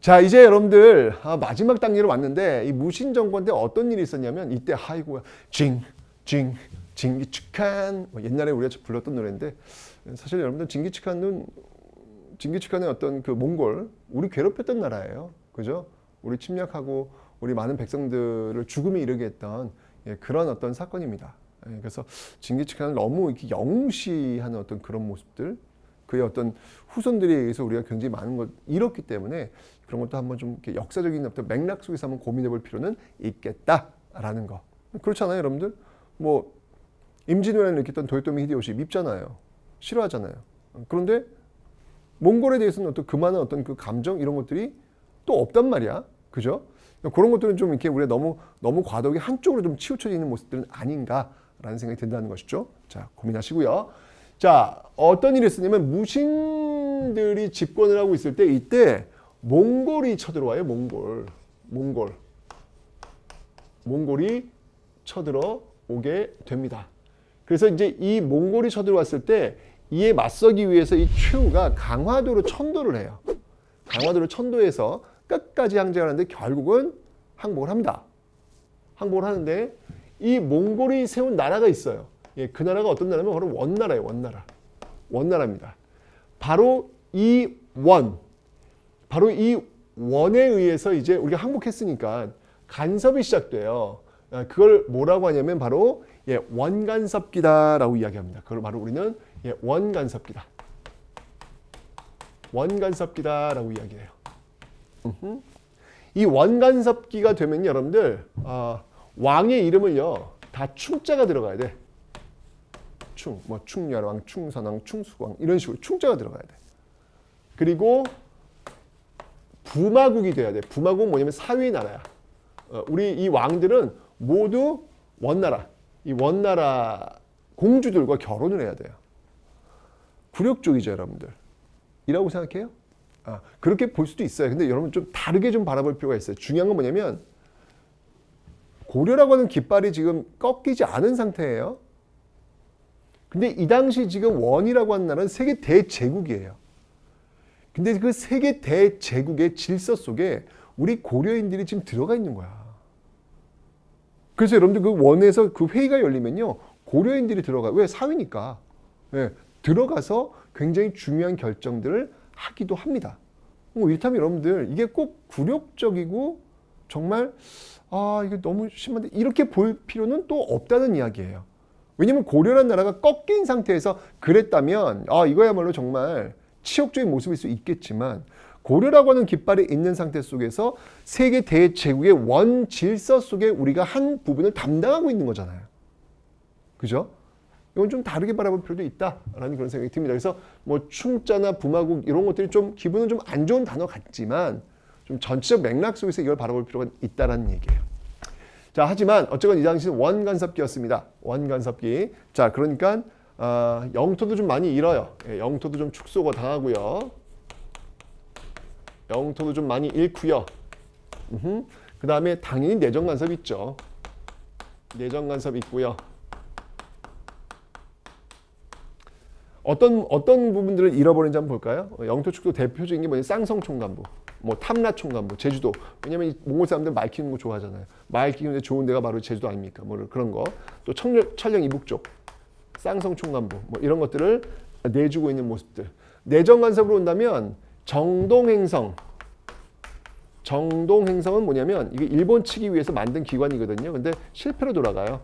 자 이제 여러분들 아, 마지막 단계로 왔는데 이 무신 정권 때 어떤 일이 있었냐면 이때 아이고야 징징 징기치칸 뭐 옛날에 우리가 불렀던 노래인데 사실 여러분들 징기치칸은 징기치칸의 어떤 그 몽골 우리 괴롭혔던 나라예요. 그죠? 우리 침략하고 우리 많은 백성들을 죽음에 이르게 했던 예, 그런 어떤 사건입니다. 예, 그래서 징기치칸을 너무 이렇게 영시하는 어떤 그런 모습들 그의 어떤 후손들에 의해서 우리가 굉장히 많은 걸 잃었기 때문에 그런 것도 한번 좀 이렇게 역사적인 어떤 맥락 속에서 한번 고민해 볼 필요는 있겠다라는 거. 그렇잖아요, 여러분들. 뭐 임진왜란을 일으켰던 도요토미 히데요시 밉잖아요. 싫어하잖아요. 그런데 몽골에 대해서는 어떤 그만한 어떤 그 감정 이런 것들이 또 없단 말이야. 그죠? 그런 것들은 좀 이렇게 우리가 너무 너무 과도하게 한쪽으로 좀 치우쳐져 있는 모습들은 아닌가라는 생각이 든다는 것이죠. 자, 고민하시고요. 자, 어떤 일이 있었냐면 무신들이 집권을 하고 있을 때 이때 몽골이 쳐들어와요. 몽골. 몽골. 몽골이 쳐들어 오게 됩니다. 그래서 이제 이 몽골이 쳐들어왔을 때 이에 맞서기 위해서 이 최후가 강화도로 천도를 해요. 강화도를 천도해서 끝까지 항쟁하는데 결국은 항복을 합니다. 항복을 하는데 이 몽골이 세운 나라가 있어요. 예, 그 나라가 어떤 나라냐면 바로 원나라예요. 원나라. 원나라입니다. 바로 이 원, 바로 이 원에 의해서 이제 우리가 항복했으니까 간섭이 시작돼요. 아, 그걸 뭐라고 하냐면 바로 예, 원간섭기다라고 이야기합니다. 그걸 바로 우리는 예, 원간섭기다. 원간섭기다라고 이야기해요. 이 원간섭기가 되면 여러분들 아, 왕의 이름을요 다 충자가 들어가야 돼. 충, 뭐 충렬왕, 충선왕, 충수왕 이런 식으로 충자가 들어가야 돼. 그리고 부마국이 돼야 돼. 부마국은 뭐냐면 사위 나라야. 어, 우리 이 왕들은 모두 원나라, 이 원나라 공주들과 결혼을 해야 돼요. 굴욕족이죠, 여러분들. 이라고 생각해요? 아, 그렇게 볼 수도 있어요. 근데 여러분 좀 다르게 좀 바라볼 필요가 있어요. 중요한 건 뭐냐면 고려라고 하는 깃발이 지금 꺾이지 않은 상태예요. 근데 이 당시 지금 원이라고 하는 나라는 세계 대제국이에요. 근데 그 세계 대제국의 질서 속에 우리 고려인들이 지금 들어가 있는 거야. 그래서 여러분들 그 원에서 그 회의가 열리면요. 고려인들이 들어가. 왜? 사위니까. 예, 들어가서 굉장히 중요한 결정들을 하기도 합니다. 뭐 이렇다면 여러분들 이게 꼭 굴욕적이고 정말 아 이게 너무 심한데 이렇게 볼 필요는 또 없다는 이야기예요. 왜냐면 고려란 나라가 꺾인 상태에서 그랬다면 아 이거야말로 정말 치욕적인 모습일 수 있겠지만 고려라고 하는 깃발이 있는 상태 속에서 세계 대제국의 원 질서 속에 우리가 한 부분을 담당하고 있는 거잖아요. 그죠? 이건 좀 다르게 바라볼 필요도 있다라는 그런 생각이 듭니다. 그래서 뭐 충자나 부마국 이런 것들이 좀 기분은 좀 안 좋은 단어 같지만 좀 전체적 맥락 속에서 이걸 바라볼 필요가 있다라는 얘기예요. 자, 하지만 어쨌건 이 당시는 원간섭기였습니다. 원간섭기. 자, 그러니까 어, 영토도 좀 많이 잃어요. 예, 영토도 좀 축소가 당하고요. 영토도 좀 많이 잃고요. 그 다음에 당연히 내정 간섭 있죠. 내정 간섭 있고요. 어떤 어떤 부분들을 잃어버린지 한번 볼까요? 어, 영토 축소 대표적인 게 뭐냐 쌍성 총관부, 뭐 탐라 총관부, 제주도. 왜냐면 이 몽골 사람들 말 키우는 거 좋아하잖아요. 말 키우는데 좋은 데가 바로 제주도 아닙니까? 뭐 그런 거. 또 청령, 천령 이북 쪽, 쌍성 총관부, 뭐 이런 것들을 내주고 있는 모습들. 내정 간섭으로 온다면 정동행성. 정동행성은 뭐냐면 이게 일본 치기 위해서 만든 기관이거든요. 근데 실패로 돌아가요.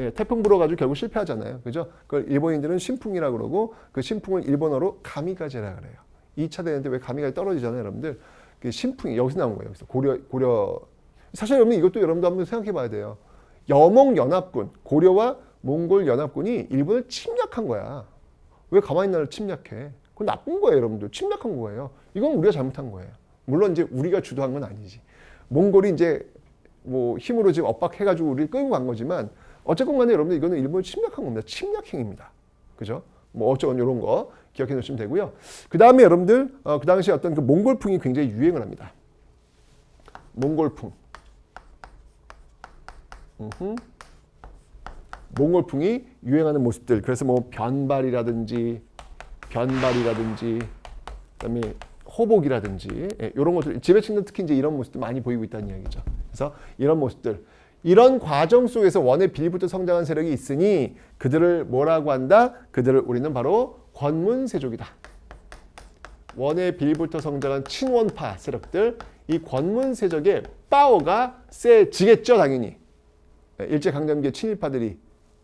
예, 태풍 불어가지고 결국 실패하잖아요. 그죠? 그걸 일본인들은 신풍이라 그러고 그 신풍을 일본어로 가미가제라 그래요. 2차 대전 때왜 가미가제 떨어지잖아요, 여러분들. 그 신풍이 여기서 나온 거예요. 여기서 고려 고려 사실 여러분 이것도 여러분도 한번 생각해 봐야 돼요. 여몽 연합군, 고려와 몽골 연합군이 일본을 침략한 거야. 왜 가만히 나를 침략해? 그건 나쁜 거예요, 여러분들. 침략한 거예요. 이건 우리가 잘못한 거예요. 물론 이제 우리가 주도한 건 아니지. 몽골이 이제 뭐 힘으로 지금 압박해가지고 우리를 끌고 간 거지만 어쨌건 간에 여러분들 이거는 일본을 침략한 겁니다. 침략행입니다. 그죠? 뭐 어쩌건 이런 거 기억해 놓으시면 되고요. 그 다음에 여러분들 어, 그 당시 어떤 그 몽골풍이 굉장히 유행을 합니다. 몽골풍. 음흠. 몽골풍이 유행하는 모습들. 그래서 뭐 변발이라든지 변발이라든지 그다음에 호복이라든지 예, 이런 것들 지배층들 특히 이제 이런 모습들 많이 보이고 있다는 이야기죠. 그래서 이런 모습들 이런 과정 속에서 원의 빌부터 성장한 세력이 있으니 그들을 뭐라고 한다? 그들을 우리는 바로 권문세족이다. 원의 빌부터 성장한 친원파 세력들 이 권문세족의 파워가 세지겠죠 당연히 예, 일제강점기의 친일파들이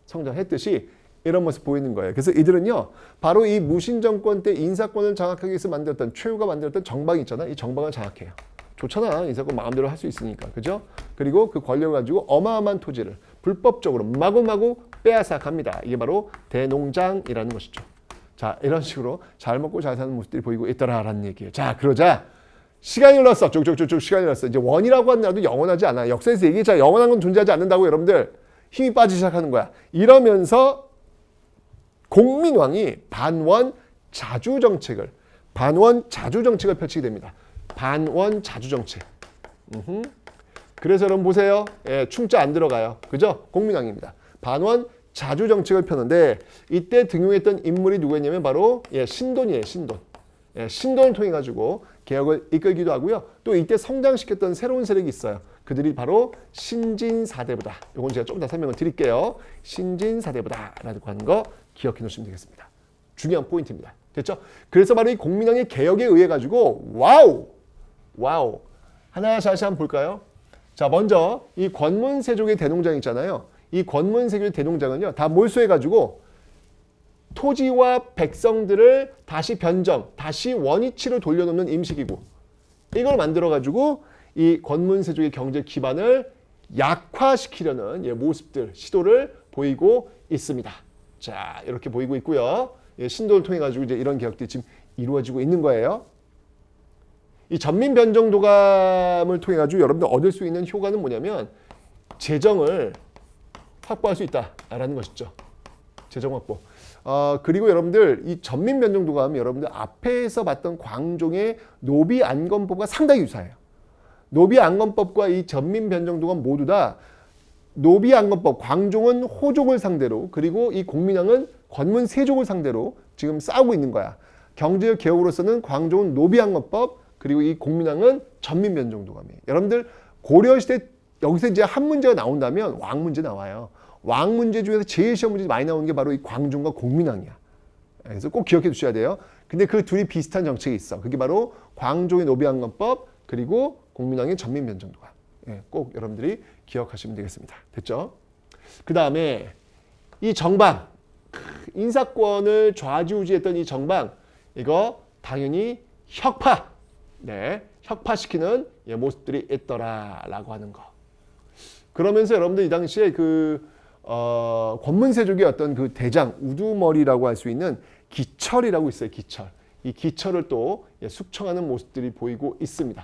성장했듯이 이런 모습 보이는 거예요. 그래서 이들은요, 바로 이 무신 정권 때 인사권을 장악하기 위해서 만들었던 최후가 만들었던 정방 있잖아. 이 정방을 장악해요. 좋잖아. 인사권 마음대로 할 수 있으니까, 그죠? 그리고 그 권력을 가지고 어마어마한 토지를 불법적으로 마구마구 빼앗아 갑니다. 이게 바로 대농장이라는 것이죠. 자, 이런 식으로 잘 먹고 잘 사는 모습들이 보이고 있더라라는 얘기예요. 자, 그러자 시간이 흘렀어. 쭉쭉쭉쭉 시간이 흘렀어. 이제 원이라고 한 나라도 영원하지 않아. 역사에서 얘기자 영원한 건 존재하지 않는다고 여러분들 힘이 빠지기 시작하는 거야. 이러면서 공민왕이 반원 자주 정책을 반원 자주 정책을 펼치게 됩니다. 반원 자주 정책. 그래서 여러분 보세요. 예, 충자 안 들어가요. 그죠? 공민왕입니다. 반원 자주 정책을 펴는데 이때 등용했던 인물이 누구였냐면 바로 예, 신돈이에요. 신돈. 예, 신돈을 통해 가지고 개혁을 이끌기도 하고요. 또 이때 성장시켰던 새로운 세력이 있어요. 그들이 바로 신진사대부다. 이건 제가 좀더 설명을 드릴게요. 신진사대부다라고 하는 거 기억해 놓으시면 되겠습니다. 중요한 포인트입니다. 됐죠? 그래서 바로 이 공민왕의 개혁에 의해 가지고 와우! 와우! 하나씩 한번 볼까요? 자, 먼저 이 권문세족의 대농장 있잖아요. 이 권문세족의 대농장은요. 다 몰수해 가지고 토지와 백성들을 다시 변정, 다시 원위치로 돌려놓는 임시기구. 이걸 만들어 가지고 이 권문세족의 경제 기반을 약화시키려는 예, 모습들, 시도를 보이고 있습니다. 자, 이렇게 보이고 있고요. 예, 신도를 통해 가지고 이제 이런 개혁들이 지금 이루어지고 있는 거예요. 이 전민 변정도감을 통해 가지고 여러분들 얻을 수 있는 효과는 뭐냐면 재정을 확보할 수 있다라는 것이죠. 재정 확보. 어, 그리고 여러분들 이 전민 변정도감 여러분들 앞에서 봤던 광종의 노비 안건법과 상당히 유사해요. 노비 안건법과 이 전민 변정도감 모두 다 노비 안건법 광종은 호족을 상대로 그리고 이 공민왕은 권문 세족을 상대로 지금 싸우고 있는 거야. 경제적 개혁으로서는 광종은 노비 안건법 그리고 이 공민왕은 전민 변정도감이에요. 여러분들 고려 시대 여기서 이제 한 문제가 나온다면 왕 문제 나와요. 왕 문제 중에서 제일 시험 문제 많이 나오는 게 바로 이 광종과 공민왕이야. 그래서 꼭 기억해 두셔야 돼요. 근데 그 둘이 비슷한 정책이 있어. 그게 바로 광종의 노비안건법 그리고 공민왕의 전민변정도가. 예, 꼭 여러분들이 기억하시면 되겠습니다. 됐죠? 그 다음에 이 정방 인사권을 좌지우지했던 이 정방 이거 당연히 혁파, 네, 혁파시키는 예, 모습들이 있더라라고 하는 거. 그러면서 여러분들 이 당시에 그 어, 권문세족의 어떤 그 대장 우두머리라고 할 수 있는 기철이라고 있어요. 기철. 이 기철을 또 예, 숙청하는 모습들이 보이고 있습니다.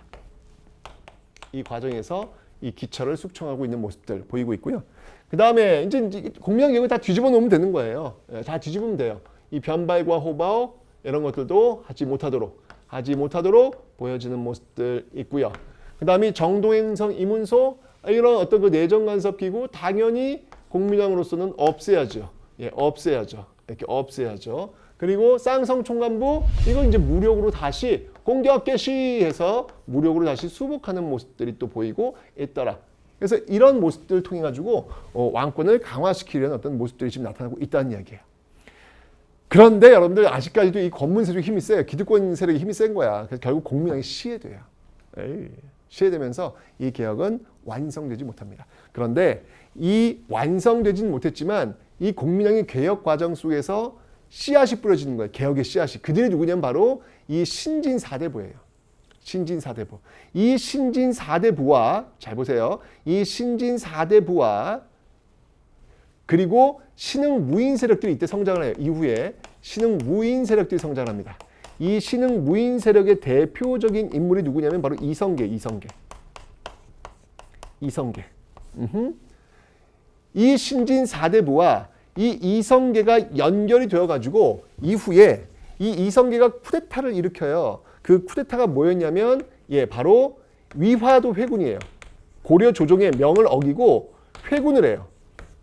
이 과정에서 이 기철을 숙청하고 있는 모습들 보이고 있고요. 그 다음에 이제, 이제 공명 개혁을 다 뒤집어 놓으면 되는 거예요. 예, 다 뒤집으면 돼요. 이 변발과 호바오 이런 것들도 하지 못하도록 하지 못하도록 보여지는 모습들 있고요. 그 다음에 정동행성 이문소 이런 어떤 그 내정 간섭 기구 당연히 공민왕으로서는 없애야죠. 예, 없애야죠. 이렇게 없애야죠. 그리고 쌍성 총관부 이거 이제 무력으로 다시 공격 개시 해서 무력으로 다시 수복하는 모습들이 또 보이고 있더라. 그래서 이런 모습들을 통해 가지고 어, 왕권을 강화시키려는 어떤 모습들이 지금 나타나고 있다는 이야기예요. 그런데 여러분들 아직까지도 이 권문 세력 힘이 세요. 기득권 세력이 힘이 센 거야. 그래서 결국 공민왕이 시해돼요. 에이, 시해되면서 이 개혁은 완성되지 못합니다. 그런데 이 완성되지는 못했지만 이 공민왕의 개혁 과정 속에서 씨앗이 뿌려지는 거예요. 개혁의 씨앗이. 그들이 누구냐면 바로 이 신진 사대부예요. 신진 사대부. 이 신진 사대부와 잘 보세요. 이 신진 사대부와 그리고 신흥 무인 세력들이 이때 성장을 해요. 이후에 신흥 무인 세력들이 성장합니다. 이 신흥 무인 세력의 대표적인 인물이 누구냐면 바로 이성계, 이성계. 이성계. 음흠. 이 신진 사대부와 이 이성계가 연결이 되어 가지고 이후에 이 이성계가 쿠데타를 일으켜요. 그 쿠데타가 뭐였냐면 예, 바로 위화도 회군이에요. 고려 조정의 명을 어기고 회군을 해요.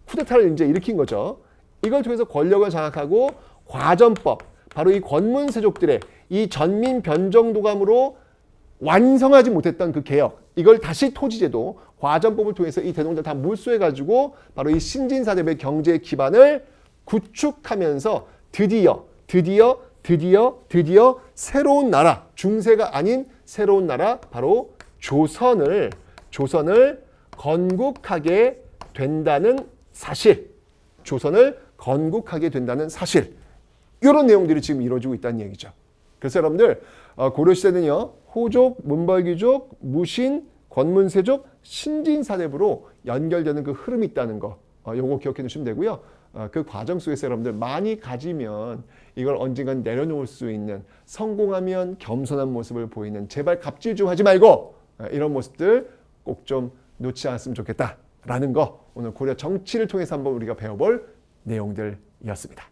쿠데타를 이제 일으킨 거죠. 이걸 통해서 권력을 장악하고 과전법, 바로 이 권문세족들의 이 전민 변정도감으로 완성하지 못했던 그 개혁 이걸 다시 토지제도 과전법을 통해서 이 대동들 다 몰수해 가지고 바로 이 신진사대의 경제 기반을 구축하면서 드디어 드디어 드디어 드디어 새로운 나라 중세가 아닌 새로운 나라 바로 조선을 조선을 건국하게 된다는 사실. 조선을 건국하게 된다는 사실 이런 내용들이 지금 이루어지고 있다는 얘기죠. 그래서 여러분들 어, 고려시대는요 호족, 문벌귀족, 무신, 권문세족, 신진사대부로 연결되는 그 흐름이 있다는 거 어, 요거 기억해 두시면 되고요. 어, 그 과정 속에서 여러분들 많이 가지면 이걸 언젠간 내려놓을 수 있는 성공하면 겸손한 모습을 보이는 제발 갑질 좀 하지 말고 어, 이런 모습들 꼭 좀 놓지 않았으면 좋겠다라는 거 오늘 고려 정치를 통해서 한번 우리가 배워볼 내용들이었습니다.